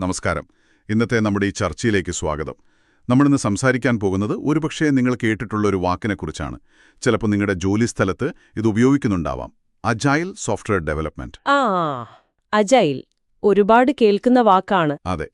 നമസ്കാരം. ഇന്നത്തെ നമ്മുടെ ഈ ചർച്ചയിലേക്ക് സ്വാഗതം. നമ്മളിന്ന് സംസാരിക്കാൻ പോകുന്നത് ഒരുപക്ഷേ നിങ്ങൾ കേട്ടിട്ടുള്ള ഒരു വാക്കിനെക്കുറിച്ചാണ് ചിലപ്പോൾ നിങ്ങളുടെ ജോലി സ്ഥലത്ത് ഇത് ഉപയോഗിക്കുന്നുണ്ടാവാം. Agile software development. ആ അജൈൽ ഒരുപാട് കേൾക്കുന്ന വാക്കാണ്. അതെ.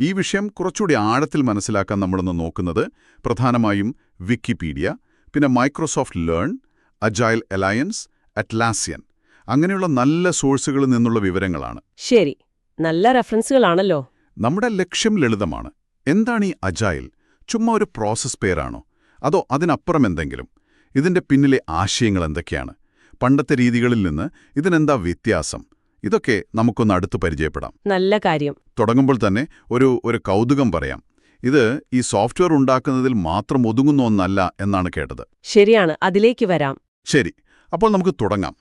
ഈ വിഷയം കുറച്ചുകൂടി ആഴത്തിൽ മനസ്സിലാക്കാൻ നമ്മളൊന്ന് നോക്കുന്നത് പ്രധാനമായും വിക്കിപീഡിയ പിന്നെ Microsoft Learn agile alliance Atlassian. അങ്ങനെയുള്ള നല്ല സോഴ്സുകളിൽ നിന്നുള്ള വിവരങ്ങളാണ്. ശരി. നല്ല റെഫറൻസുകളാണല്ലോ. നമ്മുടെ ലക്ഷ്യം ലളിതമാണ്. എന്താണ് ഈ അജൈൽ ചുമ്മാ ഒരു പ്രോസസ് പേരാണോ? അതോ അതിനപ്പുറം എന്തെങ്കിലും? ഇതിന്റെ പിന്നിലെ ആശയങ്ങൾ എന്തൊക്കെയാണ്? പണ്ടത്തെ രീതികളിൽ നിന്ന് ഇതിനെന്താ വ്യത്യാസം? ഇതൊക്കെ നമുക്കൊന്ന് അടുത്ത് പരിചയപ്പെടാം. നല്ല കാര്യം. തുടങ്ങുമ്പോൾ തന്നെ ഒരു ഒരു കൗതുകം പറയാം. ഇത് ഈ സോഫ്റ്റ്വെയർ ഉണ്ടാക്കുന്നതിൽ മാത്രം ഒതുങ്ങുന്ന ഒന്നല്ല എന്നാണ് കേട്ടത്. ശരിയാണ്. അതിലേക്ക് വരാം. ശരി. അപ്പോൾ നമുക്ക് തുടങ്ങാം.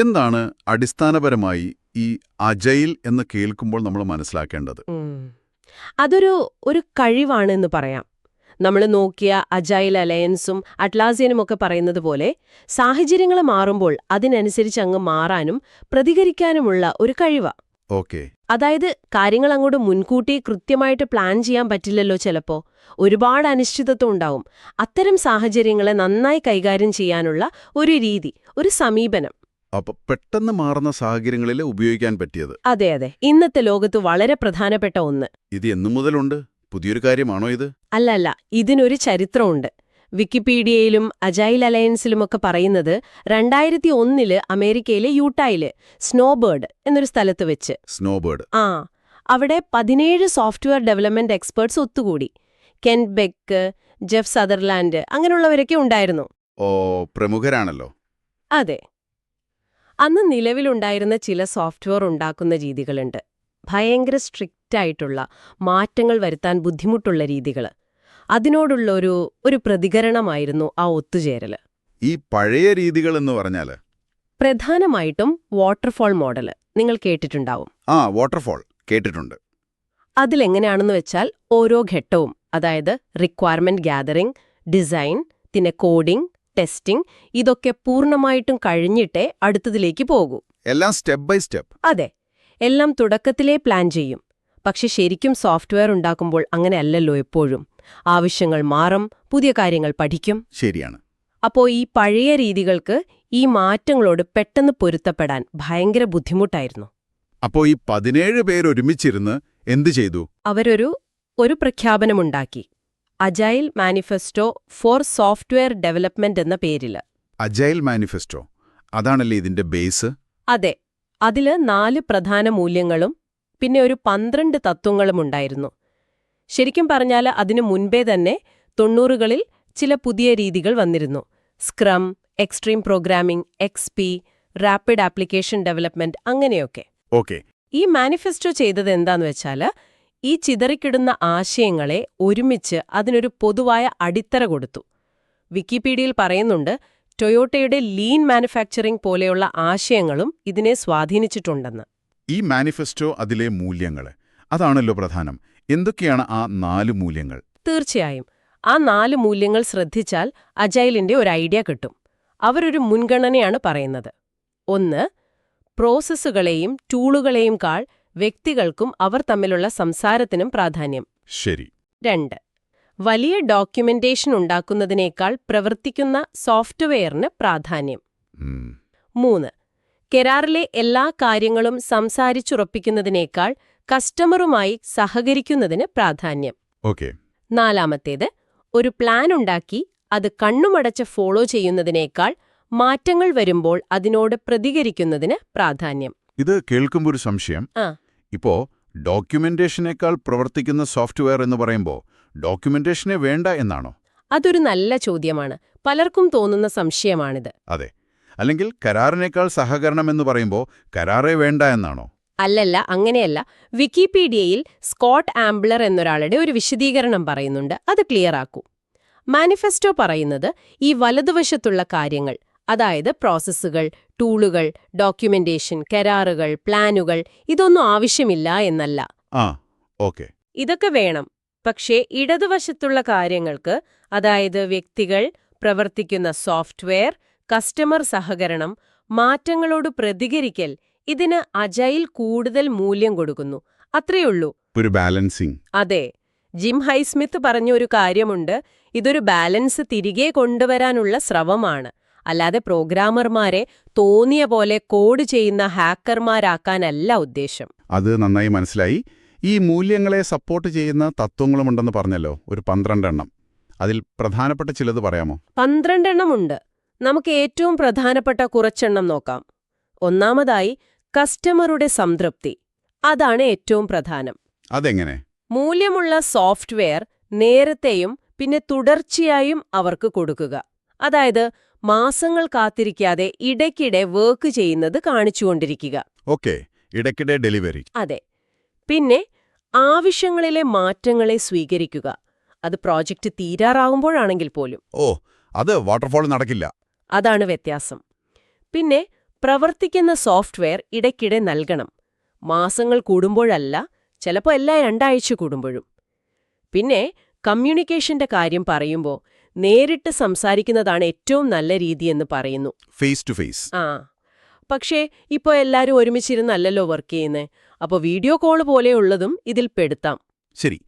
എന്താണ് അടിസ്ഥാനപരമായി ഈ അജയിൽ എന്ന് കേൾക്കുമ്പോൾ നമ്മൾ മനസ്സിലാക്കേണ്ടത്. അതൊരു ഒരു കഴിവാണ് എന്ന് പറയാം. നമ്മൾ നോക്കിയ അജൈൽ അലയൻസും അറ്റ്ലാസിയനും ഒക്കെ പറയുന്നത് പോലെ സാഹചര്യങ്ങൾ മാറുമ്പോൾ അതിനനുസരിച്ച് അങ്ങ് മാറാനും പ്രതികരിക്കാനുമുള്ള ഒരു കഴിവാ. ഓക്കെ. അതായത് കാര്യങ്ങൾ അങ്ങോട്ട് മുൻകൂട്ടി കൃത്യമായിട്ട് പ്ലാൻ ചെയ്യാൻ പറ്റില്ലല്ലോ ചിലപ്പോ. ഒരുപാട് അനിശ്ചിതത്വം ഉണ്ടാവും. അത്തരം സാഹചര്യങ്ങളെ നന്നായി കൈകാര്യം ചെയ്യാനുള്ള ഒരു രീതി ഒരു സമീപനം. അപ്പൊ പെട്ടെന്ന് മാറുന്ന സാഹചര്യങ്ങളിൽ ഉപയോഗിക്കാൻ പറ്റിയത്. അതെ അതെ. ഇന്നത്തെ ലോകത്ത് വളരെ പ്രധാനപ്പെട്ട ഒന്ന്. ഇത് എന്നു മുതലുണ്ട്? പുതിയൊരു കാര്യമാണോ ഇത്? അല്ല അല്ല ഇതിനൊരു ചരിത്രമുണ്ട്. വിക്കിപീഡിയയിലും അജൈൽ അലയൻസിലുമൊക്കെ പറയുന്നത് രണ്ടായിരത്തി ഒന്നിൽ അമേരിക്കയിലെ യൂട്ടായിൽ സ്നോബേർഡ് എന്നൊരു സ്ഥലത്ത് വെച്ച്. സ്നോബേർഡ്. ആ അവിടെ പതിനേഴ് സോഫ്റ്റ്വെയർ ഡെവലപ്മെന്റ് എക്സ്പേർട്സ് ഒത്തുകൂടി. കെൻ ബെക്ക് ജെഫ് സദർലാൻഡ് അങ്ങനെയുള്ളവരൊക്കെ ഉണ്ടായിരുന്നു. ഓ പ്രമുഖരാണല്ലോ. അതെ. അന്ന് നിലവിലുണ്ടായിരുന്ന ചില സോഫ്റ്റ്വെയർ ഉണ്ടാക്കുന്ന രീതികളുണ്ട്. ഭയങ്കര സ്ട്രിക്റ്റായിട്ടുള്ള മാറ്റങ്ങൾ വരുത്താൻ ബുദ്ധിമുട്ടുള്ള രീതികൾ. അതിനോടുള്ള ഒരു ഒരു പ്രതികരണമായിരുന്നു ആ ഒത്തുചേരൽ ഈ പഴയ രീതികൾ എന്ന് പറഞ്ഞാൽ പ്രധാനമായിട്ടും വാട്ടർഫോൾ മോഡൽ നിങ്ങൾ കേട്ടിട്ടുണ്ടാവും. ആ വാട്ടർഫോൾ കേട്ടിട്ടുണ്ട്. അതിലെങ്ങനെയാണെന്ന് വെച്ചാൽ ഓരോ ഘട്ടവും അതായത് റിക്വയർമെന്റ് ഗ്യാതറിംഗ് ഡിസൈൻ പിന്നെ കോഡിംഗ് ടെസ്റ്റിംഗ് ഇതൊക്കെ പൂർണമായിട്ടും കഴിഞ്ഞിട്ടേ അടുത്തതിലേക്ക് പോകൂ. എല്ലാം സ്റ്റെപ്പ് ബൈ സ്റ്റെപ്പ് അതെ എല്ലാം തുടക്കത്തിലേ പ്ലാൻ ചെയ്യും. പക്ഷെ ശരിക്കും സോഫ്റ്റ്വെയർ ഉണ്ടാക്കുമ്പോൾ അങ്ങനെയല്ലല്ലോ എപ്പോഴും. ആവശ്യങ്ങൾ മാറും പുതിയ കാര്യങ്ങൾ പഠിക്കും. ശരിയാണ്. അപ്പോ ഈ പഴയ രീതികൾക്ക് ഈ മാറ്റങ്ങളോട് പെട്ടെന്ന് പൊരുത്തപ്പെടാൻ ഭയങ്കര ബുദ്ധിമുട്ടായിരുന്നു. അപ്പോ ഈ പതിനേഴ് പേരൊരുമിച്ചിരുന്ന് എന്തു ചെയ്തു? അവരൊരു ഒരു പ്രഖ്യാപനമുണ്ടാക്കി. Agile manifesto for software development എന്ന പേരിൽ അജൈൽ മാനിഫെസ്റ്റോ അതാണല്ലേ ഇതിന്റെ ബേസ്? അതെ അതിൽ നാല് പ്രധാന മൂല്യങ്ങളും പിന്നെ ഒരു പന്ത്രണ്ട് തത്വങ്ങളും ഉണ്ടായിരുന്നു. ശരിക്കും പറഞ്ഞാൽ അതിനു മുൻപേ തന്നെ തൊണ്ണൂറുകളിൽ ചില പുതിയ രീതികൾ വന്നിരുന്നു. Scrum extreme programming X P rapid application development അങ്ങനെയൊക്കെ. ഓക്കെ. ഈ മാനിഫെസ്റ്റോ ചെയ്തത് എന്താന്ന് വെച്ചാൽ ഈ ചിതറിക്കിടുന്ന ആശയങ്ങളെ ഒരുമിച്ച് അതിനൊരു പൊതുവായ അടിത്തറ കൊടുത്തു. വിക്കിപീഡിയയിൽ പറയുന്നുണ്ട് ടൊയോട്ടയുടെ ലീൻ മാനുഫാക്ചറിംഗ് പോലെയുള്ള ആശയങ്ങളും ഇതിനെ സ്വാധീനിച്ചിട്ടുണ്ടെന്ന്. ഈ മാനിഫെസ്റ്റോ അതിലെ മൂല്യങ്ങൾ അതാണല്ലോ പ്രധാനം. എന്തൊക്കെയാണ് ആ നാല് മൂല്യങ്ങൾ? തീർച്ചയായും. ആ നാല് മൂല്യങ്ങൾ ശ്രദ്ധിച്ചാൽ അജൈലിന്റെ ഒരു ഐഡിയ കിട്ടും. അവരൊരു മുൻഗണനയാണ് പറയുന്നത്. ഒന്ന് പ്രോസസ്സുകളെയും ടൂളുകളെയും കാൾ വ്യക്തികൾക്കും അവർ തമ്മിലുള്ള സംസാരത്തിനും പ്രാധാന്യം. ശരി. രണ്ട്. വലിയ ഡോക്യുമെന്റേഷൻ ഉണ്ടാക്കുന്നതിനേക്കാൾ പ്രവർത്തിക്കുന്ന സോഫ്റ്റ്വെയറിന് പ്രാധാന്യം. മൂന്ന്. കെരാറിലെ എല്ലാ കാര്യങ്ങളും സംസാരിച്ചുറപ്പിക്കുന്നതിനേക്കാൾ കസ്റ്റമറുമായി സഹകരിക്കുന്നതിന് പ്രാധാന്യം. ഓക്കെ. നാലാമത്തേത് ഒരു പ്ലാൻ ഉണ്ടാക്കി അത് കണ്ണുമടച്ച് ഫോളോ ചെയ്യുന്നതിനേക്കാൾ മാറ്റങ്ങൾ വരുമ്പോൾ അതിനോട് പ്രതികരിക്കുന്നതിന് പ്രാധാന്യം. ഇത് കേൾക്കുമ്പോൾ ഒരു സംശയം. ആ. ഇപ്പോ ഡോക്യുമെന്റേഷനേക്കാൾ പ്രവർത്തിക്കുന്ന സോഫ്റ്റ്വെയർ എന്ന് പറയുമ്പോൾ ഡോക്യുമെന്റേഷനെ വേണ്ട എന്നാണോ? അതൊരു നല്ല ചോദ്യമാണ്. പലർക്കും തോന്നുന്ന സംശയമാണിത്. അതെ. അല്ലെങ്കിൽ കരാറിനേക്കാൾ സഹകരണം എന്ന് പറയുമ്പോൾ കരാറേ വേണ്ട എന്നാണോ? അല്ലല്ല അങ്ങനെയല്ല. വിക്കിപീഡിയയിൽ സ്കോട്ട് ആംബ്ലർ എന്നൊരാളുടെ ഒരു വിശദീകരണം പറയുന്നുണ്ട്. അത് ക്ലിയർ ആക്കൂ. മാനിഫെസ്റ്റോ പറയുന്നത് ഈ വലതുവശത്തുള്ള കാര്യങ്ങൾ അതായത് പ്രോസസ്സുകൾ ടൂളുകൾ ഡോക്യുമെന്റേഷൻ കരാറുകൾ പ്ലാനുകൾ ഇതൊന്നും ആവശ്യമില്ല എന്നല്ല. ആ ഓക്കെ. ഇതൊക്കെ വേണം. പക്ഷേ ഇടതുവശത്തുള്ള കാര്യങ്ങൾക്ക് അതായത് വ്യക്തികൾ പ്രവർത്തിക്കുന്ന സോഫ്റ്റ്വെയർ കസ്റ്റമർ സഹകരണം മാറ്റങ്ങളോട് പ്രതികരിക്കൽ ഇതിന് അജൈൽ കൂടുതൽ മൂല്യം കൊടുക്കുന്നു. അത്രയുള്ളൂ ഒരു ബാലൻസിംഗ് അതെ. ജിം ഹൈസ്മിത്ത് പറഞ്ഞ ഒരു കാര്യമുണ്ട്. ഇതൊരു ബാലൻസ് തിരികെ കൊണ്ടുവരാനുള്ള സ്രവമാണ് അല്ലാതെ പ്രോഗ്രാമർമാരെ തോന്നിയ പോലെ കോഡ് ചെയ്യുന്ന ഹാക്കർമാരാക്കാനല്ല ഉദ്ദേശം. അത് നന്നായി മനസ്സിലായി. ഈ മൂല്യങ്ങളെ സപ്പോർട്ട് ചെയ്യുന്ന തത്വങ്ങളുമുണ്ടെന്ന് പറഞ്ഞല്ലോ ഒരു പന്ത്രണ്ടെണ്ണം. അതിൽ പ്രധാനപ്പെട്ട ചിലത് പറയാമോ? പന്ത്രണ്ടെണ്ണമുണ്ട്. നമുക്ക് ഏറ്റവും പ്രധാനപ്പെട്ട കുറച്ചെണ്ണം നോക്കാം. ഒന്നാമതായി കസ്റ്റമറുടെ സംതൃപ്തി. അതാണ് ഏറ്റവും പ്രധാനം. അതെങ്ങനെ? മൂല്യമുള്ള സോഫ്റ്റ്വെയർ നേരത്തെയും പിന്നെ തുടർച്ചയായും അവർക്ക് കൊടുക്കുക. അതായത് മാസങ്ങൾ കാത്തിരിക്കാതെ ഇടയ്ക്കിടെ വർക്ക് ചെയ്യുന്നത് കാണിച്ചുകൊണ്ടിരിക്കുക. ഓക്കെ ഇടയ്ക്കിടെ ഡെലിവറി അതെ. പിന്നെ ആവശ്യങ്ങളിലെ മാറ്റങ്ങളെ സ്വീകരിക്കുക. അത് പ്രോജക്റ്റ് തീരാറാവുമ്പോഴാണെങ്കിൽ പോലും. ഓ അത് വാട്ടർഫോൾ നടക്കില്ല. അതാണ് വ്യത്യാസം. പിന്നെ പ്രവർത്തിക്കുന്ന സോഫ്റ്റ്വെയർ ഇടയ്ക്കിടെ നൽകണം. മാസങ്ങൾ കൂടുമ്പോഴല്ല ചിലപ്പോൾ എല്ലാ രണ്ടാഴ്ച കൂടുമ്പോഴും. പിന്നെ കമ്മ്യൂണിക്കേഷന്റെ കാര്യം പറയുമ്പോൾ നേരിട്ട് സംസാരിക്കുന്നതാണ് ഏറ്റവും നല്ല രീതി എന്ന് പറയുന്നു. ഫേസ് ടു ഫേസ് ആ. പക്ഷേ ഇപ്പോൾ എല്ലാവരും ഒരുമിച്ചിരുന്നല്ലോ വർക്ക് ചെയ്യുന്നത് അപ്പോൾ വീഡിയോ കോൾ പോലെയുള്ളതും ഇതിൽ പെടുത്താം. ശരി.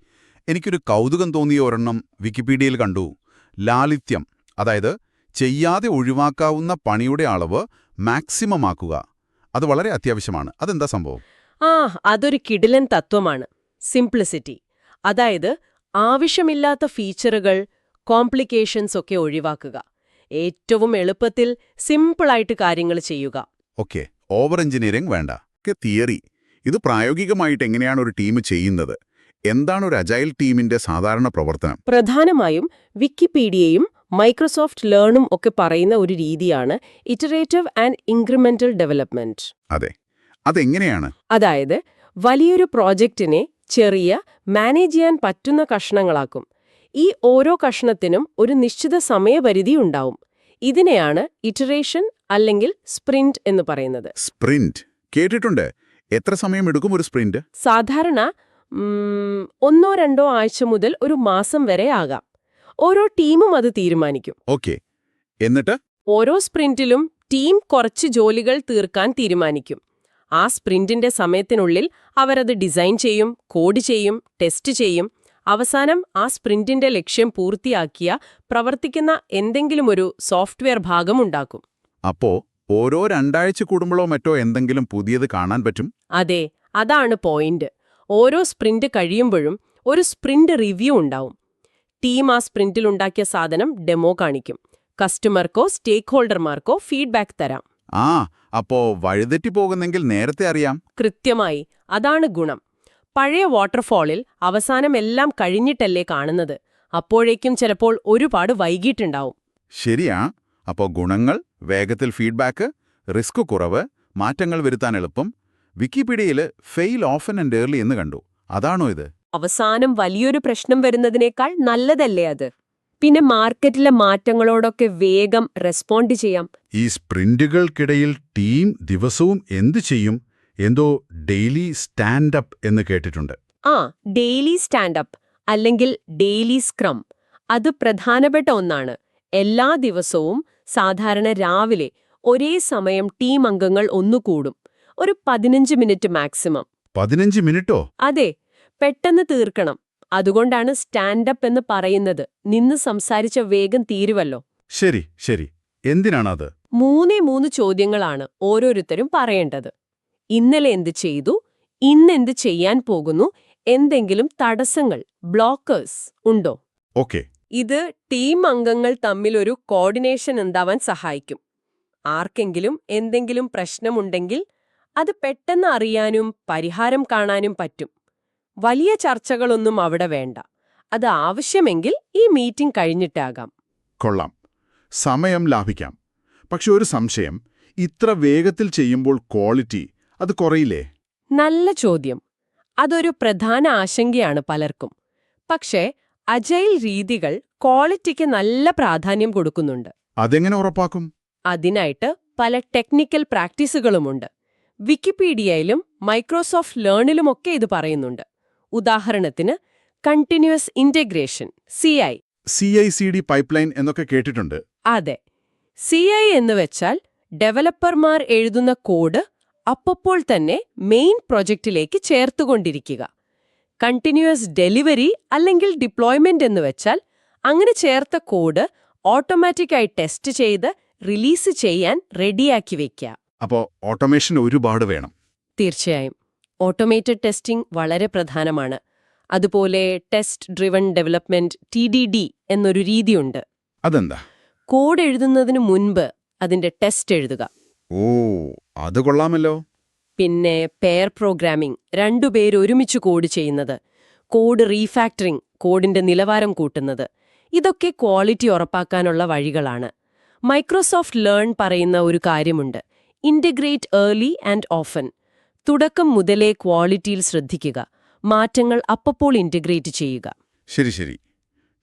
എനിക്കൊരു കൗതുകം തോന്നിയ ഒരെണ്ണം വിക്കിപീഡിയയിൽ കണ്ടു. ലാളിത്യം. അതായത് ചെയ്യാതെ ഒഴിവാക്കാവുന്ന പണിയുടെ അളവ് മാക്സിമം ആക്കുക. അത് വളരെ അത്യാവശ്യമാണ്. അതെന്താ സംഭവം? ആ അതൊരു കിടിലൻ തത്വമാണ്. സിംപ്ലിസിറ്റി അതായത് ആവശ്യമില്ലാത്ത ഫീച്ചറുകൾ കോംപ്ലിക്കേഷൻസ് ഒക്കെ ഒഴിവാക്കുക. ഏറ്റവും എളുപ്പത്തിൽ സിമ്പിളായിട്ട് കാര്യങ്ങൾ ചെയ്യുക. ഓക്കെ. ഓവർ എഞ്ചിനീയറിംഗ് വേണ്ട തിയറി. ഇത് പ്രായോഗികമായിട്ട് എങ്ങനെയാണ് ഒരു ടീം ചെയ്യുന്നത്? എന്താണ് ഒരു അജൈൽ ടീമിന്റെ സാധാരണ പ്രവർത്തനം? പ്രധാനമായും വിക്കിപീഡിയയും മൈക്രോസോഫ്റ്റ് ലേണും ഒക്കെ പറയുന്ന ഒരു രീതിയാണ് ഇറ്ററേറ്റീവ് ആൻഡ് ഇൻക്രിമെന്റൽ ഡെവലപ്മെന്റ്. അതെ. അതെങ്ങനെയാണ്? അതായത് വലിയൊരു പ്രോജക്റ്റിനെ ചെറിയ മാനേജ് ചെയ്യാൻ പറ്റുന്ന കഷ്ണങ്ങളാക്കും. ഈ ഓരോ കഷ്ണത്തിനും ഒരു നിശ്ചിത സമയപരിധി ഉണ്ടാവും. ഇതിനെയാണ് ഇറ്ററേഷൻ അല്ലെങ്കിൽ സ്പ്രിന്റ് എന്ന് പറയുന്നത്. സ്പ്രിന്റ്? കേട്ടിട്ടുണ്ട്. എത്ര സമയം എടുക്കും ഒരു സ്പ്രിന്റ്? സാധാരണ ഒന്നോ രണ്ടോ ആഴ്ച മുതൽ ഒരു മാസം വരെ ആകാം. ഓരോ ടീമും അത് തീരുമാനിക്കും. ഓക്കെ. എന്നിട്ട്? ഓരോ സ്പ്രിന്റിലും ടീം കുറച്ച് ജോലികൾ തീർക്കാൻ തീരുമാനിക്കും. ആ സ്പ്രിന്റിന്റെ സമയത്തിനുള്ളിൽ അവരത് ഡിസൈൻ ചെയ്യും കോഡ് ചെയ്യും ടെസ്റ്റ് ചെയ്യും അവസാനം ആ സ്പ്രിന്റിന്റെ ലക്ഷ്യം പൂർത്തിയാക്കിയ പ്രവർത്തിക്കുന്ന എന്തെങ്കിലും ഒരു സോഫ്റ്റ്വെയർ ഭാഗം ഉണ്ടാക്കും. അപ്പോ ഓരോ രണ്ടാഴ്ച കൂടുമ്പോഴോ മറ്റോ എന്തെങ്കിലും പുതിയത് കാണാൻ പറ്റും? അതെ അതാണ് പോയിന്റ്. ഓരോ സ്പ്രിന്റ് കഴിയുമ്പോഴും ഒരു സ്പ്രിന്റ് റിവ്യൂ ഉണ്ടാവും. ടീം ആ സ്പ്രിന്റിൽ ഉണ്ടാക്കിയ സാധനം ഡെമോ കാണിക്കും. കസ്റ്റമർക്കോ സ്റ്റേക്ക് ഹോൾഡർമാർക്കോ ഫീഡ്ബാക്ക് തരാം. ആ അപ്പോ വഴുതെറ്റി പോകുന്നെങ്കിൽ നേരത്തെ അറിയാം. കൃത്യമായി അതാണ് ഗുണം. പഴയ വാട്ടർഫാളിൽ അവസാനം എല്ലാം കഴിഞ്ഞിട്ടല്ലേ കാണുന്നത്. അപ്പോഴേക്കും ചിലപ്പോൾ ഒരുപാട് വൈകിട്ടുണ്ടാവും. ശരിയാ. അപ്പോ ഗുണങ്ങൾ വേഗത്തിൽ ഫീഡ്ബാക്ക് റിസ്ക് കുറവ് മാറ്റങ്ങൾ വരുത്താൻ എളുപ്പം. വിക്കിപീഡിയയിൽ ഫെയിൽ ഓഫൻ ആൻഡ് ഏർലി എന്ന് കണ്ടു. അതാണോ ഇത്? അവസാനം വലിയൊരു പ്രശ്നം വരുന്നതിനേക്കാൾ നല്ലതല്ലേ അത്? പിന്നെ മാർക്കറ്റിലെ മാറ്റങ്ങളോടൊക്കെ വേഗം റെസ്പോണ്ട് ചെയ്യാം. ഈ സ്പ്രിന്റുകൾക്കിടയിൽ ടീം ദിവസവും എന്തു ചെയ്യും? എന്തോ ഡെയിലി സ്റ്റാൻഡപ്പ് എന്ന് കേട്ടിട്ടുണ്ട്. ആ ഡെയിലി സ്റ്റാൻഡപ്പ് അല്ലെങ്കിൽ ഡെയിലി സ്ക്രം. അത് പ്രധാനപ്പെട്ട ഒന്നാണ്. എല്ലാ ദിവസവും സാധാരണ രാവിലെ ഒരേ സമയം ടീം അംഗങ്ങൾ ഒന്നുകൂടും. ഒരു പതിനഞ്ച് മിനിറ്റ് മാക്സിമം. പതിനഞ്ച് മിനിറ്റോ? അതെ പെട്ടെന്ന് തീർക്കണം. അതുകൊണ്ടാണ് സ്റ്റാൻഡപ്പ് എന്ന് പറയുന്നത്. നിന്ന് സംസാരിച്ച വേഗം തീരുവല്ലോ. ശരി ശരി. എന്തിനാണത്? മൂന്നേ മൂന്ന് ചോദ്യങ്ങളാണ് ഓരോരുത്തരും പറയേണ്ടത്. ഇന്നലെ എന്ത് ചെയ്തു? ഇന്നെന്ത് ചെയ്യാൻ പോകുന്നു? എന്തെങ്കിലും തടസ്സങ്ങൾ ബ്ലോക്കേഴ്സ് ഉണ്ടോ? ഓക്കെ. ഇത് ടീം അംഗങ്ങൾ തമ്മിലൊരു കോർഡിനേഷൻ ഉണ്ടാവാൻ സഹായിക്കും. ആർക്കെങ്കിലും എന്തെങ്കിലും പ്രശ്നമുണ്ടെങ്കിൽ അത് പെട്ടെന്ന് അറിയാനും പരിഹാരം കാണാനും പറ്റും. വലിയ ചർച്ചകളൊന്നും അവിടെ വേണ്ട. അത് ആവശ്യമെങ്കിൽ ഈ മീറ്റിംഗ് കഴിഞ്ഞിട്ടാകാം. കൊള്ളാം. സമയം ലാഭിക്കാം. പക്ഷെ ഒരു സംശയം. ഇത്ര വേഗത്തിൽ ചെയ്യുമ്പോൾ ക്വാളിറ്റി അത് കുറയില്ലേ? നല്ല ചോദ്യം. അതൊരു പ്രധാന ആശങ്കയാണ് പലർക്കും. പക്ഷേ അജൈൽ രീതികൾ ക്വാളിറ്റിക്ക് നല്ല പ്രാധാന്യം കൊടുക്കുന്നുണ്ട്. അതെങ്ങനെ ഉറപ്പാക്കും? അതിനായിട്ട് പല ടെക്നിക്കൽ പ്രാക്ടീസുകളുമുണ്ട്. വിക്കിപീഡിയയിലും മൈക്രോസോഫ്റ്റ് ലേണിലുമൊക്കെ ഇത് പറയുന്നുണ്ട്. ഉദാഹരണത്തിന് continuous integration C I. C I C D pipeline എന്നൊക്കെ കേട്ടിട്ടുണ്ട്. അതെ. സി ഐ എന്ന് വെച്ചാൽ ഡെവലപ്പർമാർ എഴുതുന്ന കോഡ് അപ്പപ്പോൾ തന്നെ മെയിൻ പ്രൊജക്റ്റിലേക്ക് ചേർത്തുകൊണ്ടിരിക്കുക. കണ്ടിന്യൂസ് ഡെലിവറി അല്ലെങ്കിൽ ഡിപ്ലോയ്മെന്റ് എന്ന് വെച്ചാൽ അങ്ങനെ ചേർത്ത കോഡ് ഓട്ടോമാറ്റിക്കായി ടെസ്റ്റ് ചെയ്ത് റിലീസ് ചെയ്യാൻ റെഡിയാക്കി വെക്കുക അപ്പോൾ ഓട്ടോമേഷൻ ഒരുപാട് വേണം. തീർച്ചയായും. ഓട്ടോമേറ്റഡ് ടെസ്റ്റിംഗ് വളരെ പ്രധാനമാണ്. അതുപോലെ test driven development T D D എന്നൊരു രീതിയുണ്ട്. അതെന്താ? കോഡ് എഴുതുന്നതിന് മുൻപ് അതിന്റെ ടെസ്റ്റ് എഴുതുക. ഓ അത് കൊള്ളാമല്ലോ. പിന്നെ പെയർ പ്രോഗ്രാമിംഗ് രണ്ടുപേര് ഒരുമിച്ച് കോഡ് ചെയ്യുന്നത്. കോഡ് റീഫാക്ടറിംഗ് കോഡിന്റെ നിലവാരം കൂട്ടുന്നത്. ഇതൊക്കെ ക്വാളിറ്റി ഉറപ്പാക്കാനുള്ള വഴികളാണ്. മൈക്രോസോഫ്റ്റ് ലേൺ പറയുന്ന ഒരു കാര്യമുണ്ട്. ഇന്റഗ്രേറ്റ് ഏർലി ആൻഡ് ഓഫൻ തുടക്കം മുതലേ ക്വാളിറ്റിയിൽ ശ്രദ്ധിക്കുക. മാറ്റങ്ങൾ അപ്പപ്പോൾ ഇന്റഗ്രേറ്റ് ചെയ്യുക. ശരി ശരി.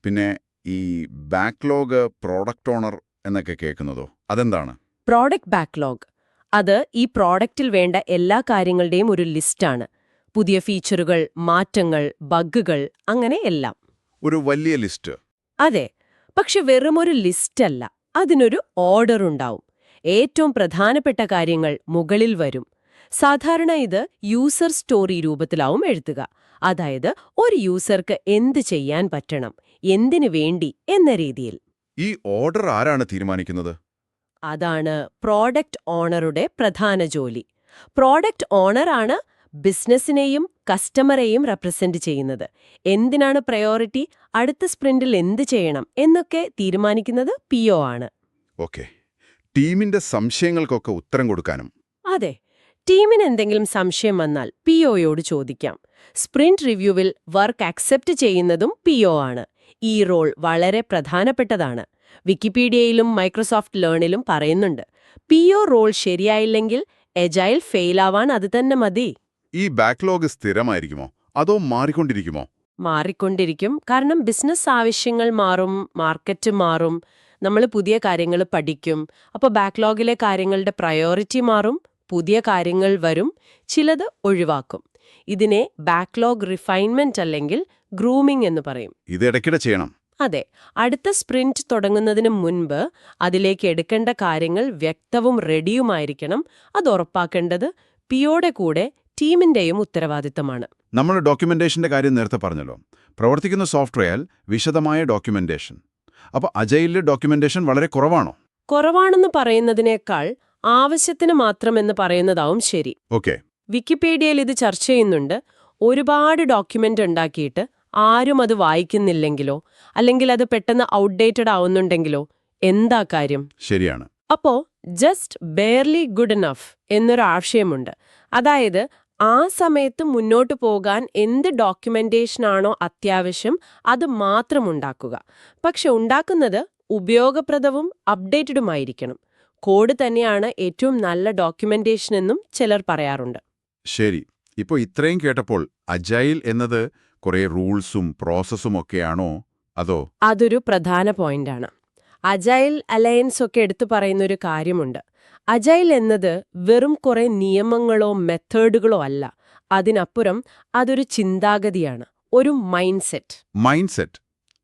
പിന്നെ ഈ ബാക്ക്ലോഗ് പ്രോഡക്റ്റ് ഓണർ എന്നൊക്കെ കേൾക്കുന്നതോ? അതെന്താണ്? Product backlog. അത് ഈ പ്രോഡക്റ്റിൽ വേണ്ട എല്ലാ കാര്യങ്ങളുടെയും ഒരു ലിസ്റ്റാണ്. പുതിയ ഫീച്ചറുകൾ മാറ്റങ്ങൾ ബഗ്ഗുകൾ അങ്ങനെ എല്ലാം. ഒരു വലിയ ലിസ്റ്റ്. അതെ. പക്ഷെ വെറുമൊരു ലിസ്റ്റല്ല. അതിനൊരു ഓർഡർ ഉണ്ടാവും. ഏറ്റവും പ്രധാനപ്പെട്ട കാര്യങ്ങൾ മുകളിൽ വരും. സാധാരണ ഇത് യൂസർ സ്റ്റോറി രൂപത്തിലാവും എഴുതുക. അതായത് ഒരു യൂസർക്ക് എന്ത് ചെയ്യാൻ പറ്റണം എന്തിനു വേണ്ടി എന്ന രീതിയിൽ. ഈ ഓർഡർ ആരാണ് തീരുമാനിക്കുന്നത്? അതാണ് പ്രോഡക്റ്റ് ഓണറുടെ പ്രധാന ജോലി. പ്രോഡക്റ്റ് ഓണറാണ് ബിസിനസ്സിനെയും കസ്റ്റമറെയും റെപ്രസെന്റ് ചെയ്യുന്നത്. എന്തിനാണ് പ്രയോറിറ്റി? അടുത്ത സ്പ്രിന്റിൽ എന്ത് ചെയ്യണം എന്നൊക്കെ തീരുമാനിക്കുന്നത് പി ആണ്. ഓക്കെ. ടീമിന്റെ സംശയങ്ങൾക്കൊക്കെ ഉത്തരം കൊടുക്കാനും. അതെ. ടീമിന് എന്തെങ്കിലും സംശയം വന്നാൽ പി ഒയോട് ചോദിക്കാം. സ്പ്രിന്റ് റിവ്യൂവിൽ വർക്ക് അക്സെപ്റ്റ് ചെയ്യുന്നതും പി ആണ്. ഈ റോൾ വളരെ പ്രധാനപ്പെട്ടതാണ്. വിക്കിപീഡിയയിലും മൈക്രോസോഫ്റ്റ് ലേണിലും പറയുന്നുണ്ട് പി ഒ റോൾ ശരിയായില്ലെങ്കിൽ എജൈൽ ഫെയിലാവാൻ അത് തന്നെ മതി. ഈ ബാക്ക്ലോഗ് സ്ഥിരമായിരിക്കുമോ? അതോ മാറിക്കൊണ്ടിരിക്കുമോ? മാറിക്കൊണ്ടിരിക്കും. കാരണം ബിസിനസ് ആവശ്യങ്ങൾ മാറും മാർക്കറ്റ് മാറും നമ്മൾ പുതിയ കാര്യങ്ങൾ പഠിക്കും. അപ്പോൾ ബാക്ക്ലോഗിലെ കാര്യങ്ങളുടെ പ്രയോറിറ്റി മാറും പുതിയ കാര്യങ്ങൾ വരും ചിലത് ഒഴിവാക്കും. ഇതിനെ ബാക്ക്ലോഗ് റിഫൈൻമെന്റ് അല്ലെങ്കിൽ ഗ്രൂമിംഗ് എന്ന് പറയും. ഇത് ഇടയ്ക്കിടെ ചെയ്യണം. അതെ. അടുത്ത സ്പ്രിന്റ് തുടങ്ങുന്നതിന് മുൻപ് അതിലേക്ക് എടുക്കേണ്ട കാര്യങ്ങൾ വ്യക്തവും റെഡിയുമായിരിക്കണം. അത് ഉറപ്പാക്കേണ്ടത് പിയോടെ കൂടെ ടീമിന്റെയും ഉത്തരവാദിത്തമാണ്. നമ്മൾ ഡോക്യുമെന്റേഷന്റെ കാര്യം നേരത്തെ പറഞ്ഞല്ലോ. പ്രവർത്തിക്കുന്ന സോഫ്റ്റ്വെയർ വിശദമായ ഡോക്യുമെന്റേഷൻ. അപ്പോൾ അജയിലെ ഡോക്യുമെന്റേഷൻ വളരെ കുറവാണോ? കുറവാണെന്ന് പറയുന്നതിനേക്കാൾ ആവശ്യത്തിന് മാത്രമെന്ന് പറയുന്നതാവും ശരി. ഓക്കെ. വിക്കിപീഡിയയിൽ ഇത് ചർച്ച ചെയ്യുന്നുണ്ട്. ഒരുപാട് ഡോക്യുമെന്റ് ഉണ്ടാക്കിയിട്ട് ആരും അത് വായിക്കുന്നില്ലെങ്കിലോ അല്ലെങ്കിൽ അത് പെട്ടെന്ന് ഔട്ട്ഡേറ്റഡ് ആവുന്നുണ്ടെങ്കിലോ എന്താ കാര്യം? ശരിയാണ്. അപ്പോ ജസ്റ്റ് ബെയർലി ഗുഡ് എനഫ് എന്നൊരു ആശയമുണ്ട്. അതായത് ആ സമയത്ത് മുന്നോട്ട് പോകാൻ എന്ത് ഡോക്യുമെന്റേഷനാണോ അത്യാവശ്യം അത് മാത്രം ഉണ്ടാക്കുക. പക്ഷെ ഉണ്ടാക്കുന്നത് ഉപയോഗപ്രദവും അപ്ഡേറ്റഡുമായിരിക്കണം കോഡ് തന്നെയാണ് ഏറ്റവും നല്ല ഡോക്യുമെന്റേഷൻ എന്നും ചിലർ പറയാറുണ്ട്. ശരി. ഇപ്പോൾ ഇത്രയും കേട്ടപ്പോൾ അജൈൽ എന്നത് കുറേ റൂൾസും പ്രോസസ്സും ഒക്കെയാണോ? അതോ? അതൊരു പ്രധാന പോയിന്റാണ്. അജൈൽ അലയൻസ് ഒക്കെ എടുത്തു പറയുന്ന ഒരു കാര്യമുണ്ട്. അജൈൽ എന്നത് വെറും കുറെ നിയമങ്ങളോ മെത്തേഡുകളോ അല്ല. അതിനപ്പുറം അതൊരു ചിന്താഗതിയാണ്. ഒരു മൈൻഡ് സെറ്റ് മൈൻഡ് സെറ്റ്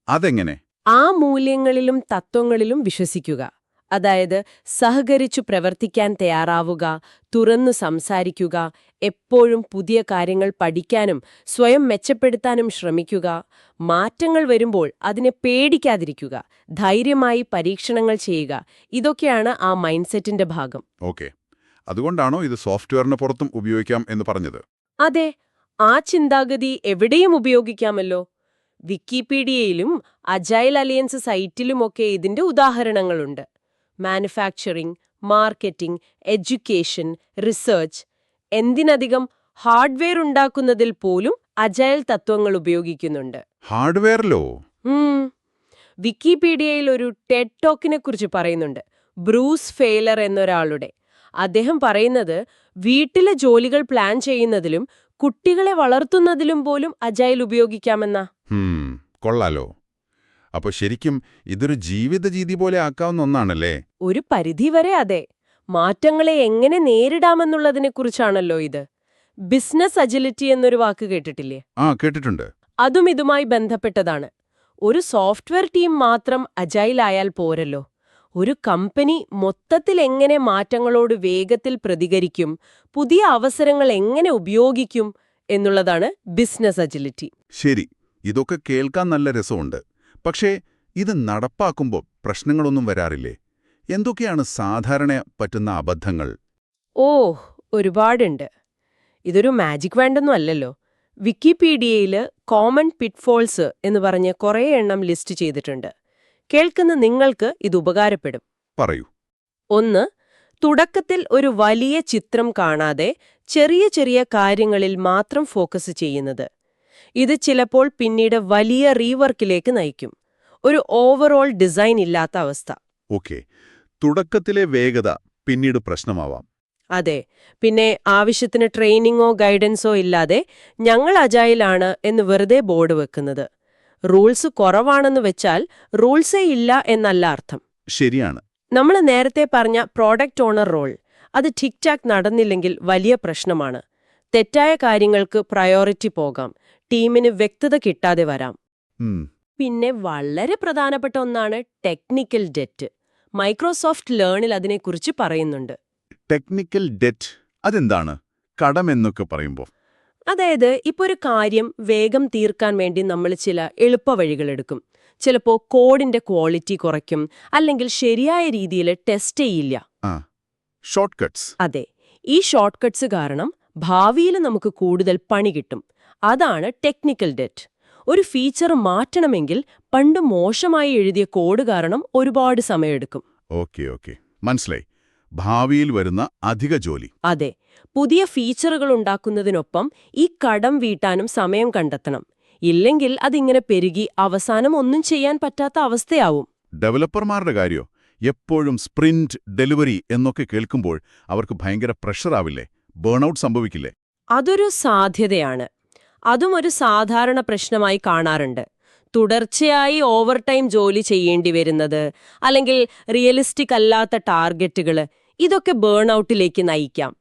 അതെങ്ങനെ? ആ മൂല്യങ്ങളിലും തത്വങ്ങളിലും വിശ്വസിക്കുക. അതായത് സഹകരിച്ചു പ്രവർത്തിക്കാൻ തയ്യാറാവുക തുറന്നു സംസാരിക്കുക എപ്പോഴും പുതിയ കാര്യങ്ങൾ പഠിക്കാനും സ്വയം മെച്ചപ്പെടുത്താനും ശ്രമിക്കുക. മാറ്റങ്ങൾ വരുമ്പോൾ അതിനെ പേടിക്കാതിരിക്കുക. ധൈര്യമായി പരീക്ഷണങ്ങൾ ചെയ്യുക. ഇതൊക്കെയാണ് ആ മൈൻഡ് സെറ്റിന്റെ ഭാഗം. ഓക്കെ. അതുകൊണ്ടാണോ ഇത് സോഫ്റ്റ്വെയറിന് പുറത്തും ഉപയോഗിക്കാം എന്ന് പറഞ്ഞത്? അതെ. ആ ചിന്താഗതി എവിടെയും ഉപയോഗിക്കാമല്ലോ. വിക്കിപീഡിയയിലും അജൈൽ അലിയൻസ് സൈറ്റിലുമൊക്കെ ഇതിന്റെ ഉദാഹരണങ്ങളുണ്ട്. മാനുഫാക്ചറിംഗ് മാർക്കറ്റിംഗ് എഡ്യൂക്കേഷൻ റിസർച്ച് എന്തിനധികം ഹാർഡ്വെയർ ഉണ്ടാക്കുന്നതിൽ പോലും അജൈൽ തത്വങ്ങൾ ഉപയോഗിക്കുന്നുണ്ട്. ഹാർഡ്വെയറിലോ. വിക്കിപീഡിയയിൽ ഒരു ടെഡ് ടോക്കിനെ കുറിച്ച് പറയുന്നുണ്ട്. ബ്രൂസ് ഫെയിലർ എന്നൊരാളുടെ. അദ്ദേഹം പറയുന്നത് വീട്ടിലെ ജോലികൾ പ്ലാൻ ചെയ്യുന്നതിലും കുട്ടികളെ വളർത്തുന്നതിലും പോലും അജൈൽ ഉപയോഗിക്കാമെന്നാ. കൊള്ളാലോ. അപ്പൊ ശരിക്കും ഇതൊരു ജീവിത രീതി പോലെ ആക്കാവുന്ന ഒന്നാണല്ലേ? ഒരു പരിധിവരെ അതെ. മാറ്റങ്ങളെ എങ്ങനെ നേരിടാമെന്നുള്ളതിനെക്കുറിച്ചാണല്ലോ ഇത്. ബിസിനസ് അജിലിറ്റി എന്നൊരു വാക്ക് കേട്ടിട്ടില്ലേ? ആ കേട്ടിട്ടുണ്ട്. അതും ഇതുമായി ബന്ധപ്പെട്ടതാണ്. ഒരു സോഫ്റ്റ്വെയർ ടീം മാത്രം അജൈലായാൽ പോരല്ലോ. ഒരു കമ്പനി മൊത്തത്തിൽ എങ്ങനെ മാറ്റങ്ങളോട് വേഗത്തിൽ പ്രതികരിക്കും പുതിയ അവസരങ്ങൾ എങ്ങനെ ഉപയോഗിക്കും എന്നുള്ളതാണ് ബിസിനസ് അജിലിറ്റി. ശരി ഇതൊക്കെ കേൾക്കാൻ നല്ല രസമുണ്ട്. പക്ഷേ ഇത് നടപ്പാക്കുമ്പോൾ പ്രശ്നങ്ങളൊന്നും വരാറില്ലേ? എന്തൊക്കെയാണ് സാധാരണ പറ്റുന്ന അബദ്ധങ്ങൾ? ഓ ഒരുപാടുണ്ട്. ഇതൊരു മാജിക് വേണ്ടൊന്നും അല്ലല്ലോ. വിക്കിപീഡിയയിൽ കോമൺ പിറ്റ്ഫോൾസ് എന്ന് പറഞ്ഞ് കുറേ എണ്ണം ലിസ്റ്റ് ചെയ്തിട്ടുണ്ട്. കേൾക്കുന്ന നിങ്ങൾക്ക് ഇത് ഉപകാരപ്പെടും. പറയൂ. ഒന്ന് തുടക്കത്തിൽ ഒരു വലിയ ചിത്രം കാണാതെ ചെറിയ ചെറിയ കാര്യങ്ങളിൽ മാത്രം ഫോക്കസ് ചെയ്യുന്നത്. ഇത് ചിലപ്പോൾ പിന്നീട് വലിയ റീവർക്കിലേക്ക് നയിക്കും. ഒരു ഓവറോൾ ഡിസൈൻ ഇല്ലാത്ത അവസ്ഥ. ഓക്കെ. തുടക്കത്തിലെ വേഗത പിന്നീട് പ്രശ്നമാവാം. അതെ. പിന്നെ ആവശ്യത്തിന് ട്രെയിനിങ്ങോ ഗൈഡൻസോ ഇല്ലാതെ ഞങ്ങൾ അജായിലാണ് എന്ന് വെറുതെ ബോർഡ് വെക്കുന്നത്. റൂൾസ് കുറവാണെന്ന് വെച്ചാൽ റൂൾസേ ഇല്ല എന്നല്ല അർത്ഥം. ശരിയാണ്. നമ്മൾ നേരത്തെ പറഞ്ഞ പ്രോഡക്റ്റ് ഓണർ റോൾ അത് ഠിക് ടാക് നടന്നില്ലെങ്കിൽ വലിയ പ്രശ്നമാണ്. തെറ്റായ കാര്യങ്ങൾക്ക് പ്രയോറിറ്റി പോകാം. ടീമിന് വ്യക്തത കിട്ടാതെ വരാം. പിന്നെ വളരെ പ്രധാനപ്പെട്ട ഒന്നാണ് ടെക്നിക്കൽ ഡെറ്റ്. മൈക്രോസോഫ്റ്റ് ലേണിൽ അതിനെക്കുറിച്ച് പറയുന്നുണ്ട്. ടെക്നിക്കൽ ഡെറ്റ് അതെന്താണ്? കടമെന്നൊക്കെ പറയുമ്പോൾ അതായത് ഇപ്പോൾ ഒരു കാര്യം വേഗം തീർക്കാൻ വേണ്ടി നമ്മൾ ചില എളുപ്പവഴികൾ എടുക്കും. ചിലപ്പോൾ കോഡിന്റെ ക്വാളിറ്റി കുറയ്ക്കും അല്ലെങ്കിൽ ശരിയായ രീതിയിൽ ടെസ്റ്റ് ചെയ്യില്ല. അതെ ഈ ഷോർട്ട് കട്ട്സ് കാരണം ഭാവിയിൽ നമുക്ക് കൂടുതൽ പണി കിട്ടും. അതാണ് ടെക്നിക്കൽ ഡെറ്റ്. ഒരു ഫീച്ചർ മാറ്റണമെങ്കിൽ പണ്ട് മോശമായി എഴുതിയ കോഡ് കാരണം ഒരുപാട് സമയമെടുക്കും. Okay okay. മനസ്സിലായി. ഭാവിയിൽ വരുന്ന അധിക ജോലി. അതെ. പുതിയ ഫീച്ചറുകൾ ഉണ്ടാക്കുന്നതിനൊപ്പം ഈ കടം വീട്ടാനും സമയം കണ്ടെത്തണം. ഇല്ലെങ്കിൽ അതിങ്ങനെ പെരുകി അവസാനം ഒന്നും ചെയ്യാൻ പറ്റാത്ത അവസ്ഥയാവും. ഡെവലപ്പർമാരുടെ കാര്യോ? എപ്പോഴും സ്പ്രിന്റ് ഡെലിവറി എന്നൊക്കെ കേൾക്കുമ്പോൾ അവർക്ക് ഭയങ്കര പ്രഷറാവില്ലേ ബേൺഔട്ട് സംഭവിക്കില്ലേ? അതൊരു സാധ്യതയാണ്. അതും ഒരു സാധാരണ പ്രശ്നമായി കാണാറുണ്ട്. തുടർച്ചയായി ഓവർ ടൈം ജോലി ചെയ്യേണ്ടി വരുന്നത് അല്ലെങ്കിൽ റിയലിസ്റ്റിക് അല്ലാത്ത ടാർഗറ്റുകൾ ഇതൊക്കെ ബേൺ ഔട്ടിലേക്ക് നയിക്കാം.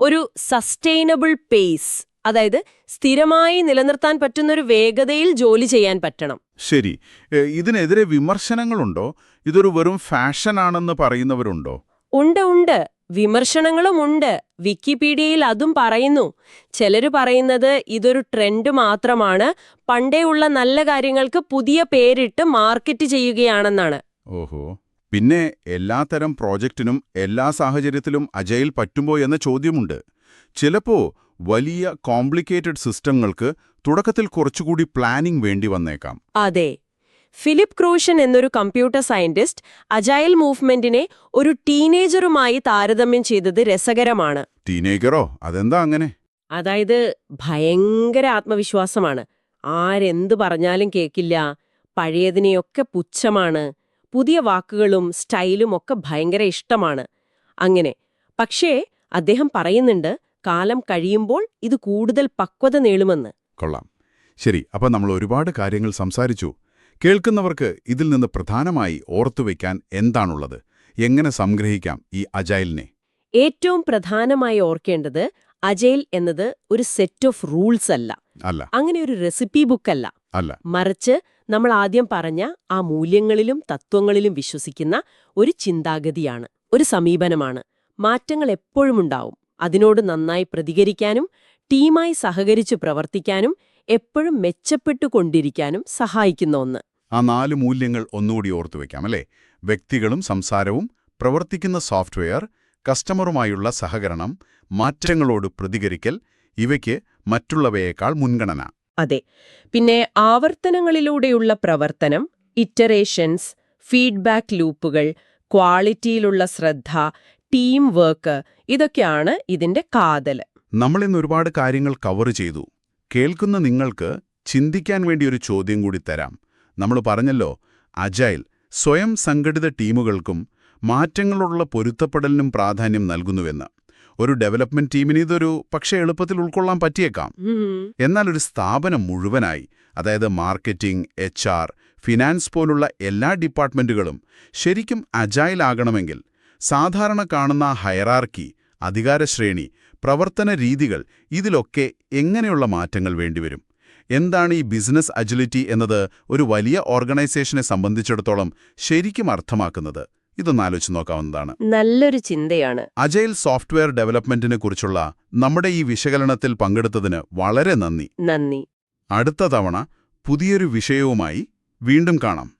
ഒരു സസ്റ്റൈനബിൾ പേസ് അതായത് സ്ഥിരമായി നിലനിർത്താൻ പറ്റുന്ന ഒരു വേഗതയിൽ ജോലി ചെയ്യാൻ പറ്റണം. ശരി. ഇതിനെതിരെ വിമർശനങ്ങളുണ്ടോ? ഇതൊരു വെറും ഫാഷൻ ആണെന്ന് പറയുന്നവരുണ്ടോ? ഉണ്ട് ഉണ്ട്. വിമർശനങ്ങളുമുണ്ട്. വിക്കിപീഡിയയിൽ അതും പറയുന്നു. ചിലര് പറയുന്നത് ഇതൊരു ട്രെൻഡ് മാത്രമാണ്. പണ്ടേയുള്ള നല്ല കാര്യങ്ങൾക്ക് പുതിയ പേരിട്ട് മാർക്കറ്റ് ചെയ്യുകയാണെന്നാണ്. ഓഹോ. പിന്നെ എല്ലാത്തരം പ്രോജക്റ്റിനും എല്ലാ സാഹചര്യത്തിലും അജയിൽ പറ്റുമോ എന്ന ചോദ്യമുണ്ട്. ചിലപ്പോ വലിയ കോംപ്ലിക്കേറ്റഡ് സിസ്റ്റങ്ങൾക്ക് തുടക്കത്തിൽ കുറച്ചുകൂടി പ്ലാനിംഗ് വേണ്ടി വന്നേക്കാം. അതെ. ഫിലിപ്പ് ക്രൂഷൻ എന്നൊരു കമ്പ്യൂട്ടർ സയന്റിസ്റ്റ് അജൈൽ മൂവ്മെന്റിനെ ഒരു ടീനേജറുമായി താരതമ്യം ചെയ്തത് രസകരമാണ്. ടീനേജറോ? അതെന്താ അങ്ങനെ? അതായത് ഭയങ്കര ആത്മവിശ്വാസമാണ്. ആരെന്ത് പറഞ്ഞാലും കേക്കില്ല. പഴയതിനെയൊക്കെ പുച്ഛമാണ്. പുതിയ വാക്കുകളും സ്റ്റൈലും ഒക്കെ ഭയങ്കര ഇഷ്ടമാണ്. അങ്ങനെ. പക്ഷേ അദ്ദേഹം പറയുന്നുണ്ട് കാലം കഴിയുമ്പോൾ ഇത് കൂടുതൽ പക്വത നേടുമെന്ന്. കൊള്ളാം. ശരി അപ്പൊ നമ്മൾ ഒരുപാട് കാര്യങ്ങൾ സംസാരിച്ചു. കേൾക്കുന്നവർക്ക് ഇതിൽ നിന്ന് പ്രധാനമായി ഓർത്തുവെക്കാൻ എന്താണുള്ളത്? എങ്ങനെ സംഗ്രഹിക്കാം ഈ അജൈലിനെ? ഏറ്റവും പ്രധാനമായി ഓർക്കേണ്ടത് അജൈൽ എന്നത് ഒരു സെറ്റ് ഓഫ് റൂൾസ് അല്ല. അല്ല. അങ്ങനെ ഒരു റെസിപ്പി ബുക്ക് അല്ല. അല്ല. മറിച്ച് നമ്മൾ ആദ്യം പറഞ്ഞ ആ മൂല്യങ്ങളിലും തത്വങ്ങളിലും വിശ്വസിക്കുന്ന ഒരു ചിന്താഗതിയാണ് ഒരു സമീപനമാണ്. മാറ്റങ്ങൾ എപ്പോഴും ഉണ്ടാവും. അതിനോട് നന്നായി പ്രതികരിക്കാനും ടീമായി സഹകരിച്ചു പ്രവർത്തിക്കാനും എപ്പോഴും മെച്ചപ്പെട്ടുകൊണ്ടിരിക്കാനും സഹായിക്കുന്ന ഒന്ന്. ആ നാല് മൂല്യങ്ങൾ ഒന്നുകൂടി ഓർത്തു ഓർത്തുവെക്കാം അല്ലേ? വ്യക്തികളും സംസാരവും പ്രവർത്തിക്കുന്ന സോഫ്റ്റ്വെയർ കസ്റ്റമറുമായുള്ള സഹകരണം മാറ്റങ്ങളോട് പ്രതികരിക്കൽ ഇവയ്ക്ക് മറ്റുള്ളവയേക്കാൾ മുൻഗണന. അതെ. പിന്നെ ആവർത്തനങ്ങളിലൂടെയുള്ള പ്രവർത്തനം ഇറ്ററേഷൻസ് ഫീഡ്ബാക്ക് ലൂപ്പുകൾ ക്വാളിറ്റിയിലുള്ള ശ്രദ്ധ ടീം വർക്ക് ഇതൊക്കെയാണ് ഇതിന്റെ കാതൽ നമ്മളിന്ന് ഒരുപാട് കാര്യങ്ങൾ കവർ ചെയ്തു. കേൾക്കുന്ന നിങ്ങൾക്ക് ചിന്തിക്കാൻ വേണ്ടി ഒരു ചോദ്യം കൂടി തരാം. നമ്മൾ പറഞ്ഞല്ലോ അജൈൽ സ്വയം സംഘടിത ടീമുകൾക്കും മാറ്റങ്ങളോടുള്ള പൊരുത്തപ്പെടലിനും പ്രാധാന്യം നൽകുന്നുവെന്ന്. ഒരു ഡെവലപ്മെന്റ് ടീമിന് ഇതൊരു പക്ഷേ എളുപ്പത്തിൽ ഉൾക്കൊള്ളാൻ പറ്റിയേക്കാം. എന്നാൽ ഒരു സ്ഥാപനം മുഴുവനായി അതായത് മാർക്കറ്റിംഗ് എച്ച് ആർ ഫിനാൻസ് പോലുള്ള എല്ലാ ഡിപ്പാർട്ട്മെന്റുകളും ശരിക്കും അജൈൽ ആകണമെങ്കിൽ സാധാരണ കാണുന്ന ഹയറാർക്കി അധികാരശ്രേണി പ്രവർത്തന രീതികൾ ഇതിലൊക്കെ എങ്ങനെയുള്ള മാറ്റങ്ങൾ വേണ്ടിവരും? എന്താണ് ഈ ബിസിനസ് അജിലിറ്റി എന്നത് ഒരു വലിയ ഓർഗനൈസേഷനെ സംബന്ധിച്ചിടത്തോളം ശരിക്കും അർത്ഥമാക്കുന്നത്? ഇതൊന്നാലോചിച്ച് നോക്കാവുന്നതാണ്. നല്ലൊരു ചിന്തയാണ്. അജൈൽ സോഫ്റ്റ്വെയർ ഡെവലപ്മെന്റിനെ കുറിച്ചുള്ള നമ്മുടെ ഈ വിശകലനത്തിൽ പങ്കെടുത്തതിന് വളരെ നന്ദി. നന്ദി. അടുത്ത തവണ പുതിയൊരു വിഷയവുമായി വീണ്ടും കാണാം.